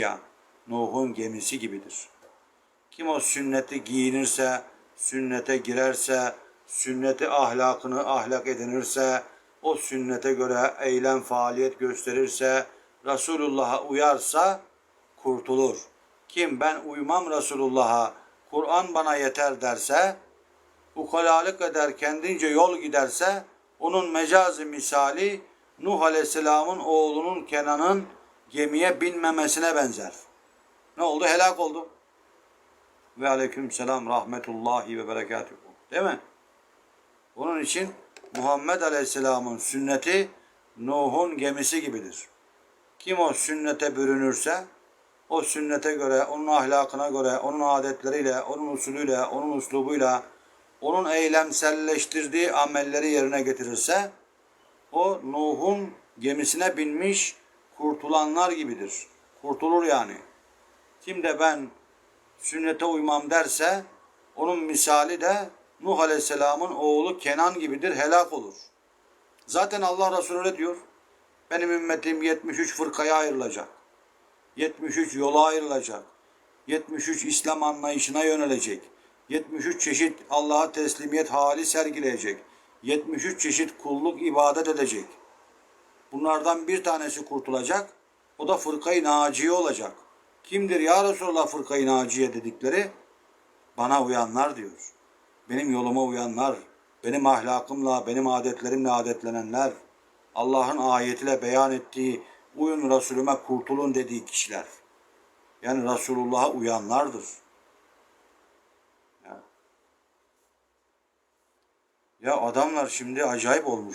ya Nuh'un gemisi gibidir. Kim o sünneti giyinirse, sünnete girerse, sünneti ahlakını ahlak edinirse, o sünnete göre eylem faaliyet gösterirse, Resulullah'a uyarsa kurtulur. Kim ben uymam Resulullah'a, Kur'an bana yeter derse, ukalalık eder kendince yol giderse, onun mecazi misali Nuh Aleyhisselam'ın oğlunun Kenan'ın gemiye binmemesine benzer. Ne oldu? Helak oldu. Ve aleyküm selam rahmetullahi ve berekatuhu. Değil mi? Onun için Muhammed Aleyhisselam'ın sünneti Nuh'un gemisi gibidir. Kim o sünnete bürünürse, o sünnete göre, onun ahlakına göre, onun adetleriyle, onun usulüyle, onun uslubuyla, onun eylemselleştirdiği amelleri yerine getirirse, o Nuh'un gemisine binmiş kurtulanlar gibidir. Kurtulur yani. Kim de ben sünnete uymam derse onun misali de Nuh Aleyhisselam'ın oğlu Kenan gibidir, helak olur. Zaten Allah Resulü öyle diyor. Benim ümmetim 73 fırkaya ayrılacak. 73 yola ayrılacak. 73 İslam anlayışına yönelecek. 73 çeşit Allah'a teslimiyet hali sergileyecek. 73 çeşit kulluk ibadet edecek. Bunlardan bir tanesi kurtulacak. O da fırkayı naciye olacak. Kimdir ya Resulallah fırkayı naciye dedikleri? Bana uyanlar diyor. Benim yoluma uyanlar, benim ahlakımla, benim adetlerimle adetlenenler, Allah'ın ayetiyle beyan ettiği uyun Resulüme kurtulun dediği kişiler. Yani Resulullah'a uyanlardır. Ya. adamlar şimdi acayip olmuş.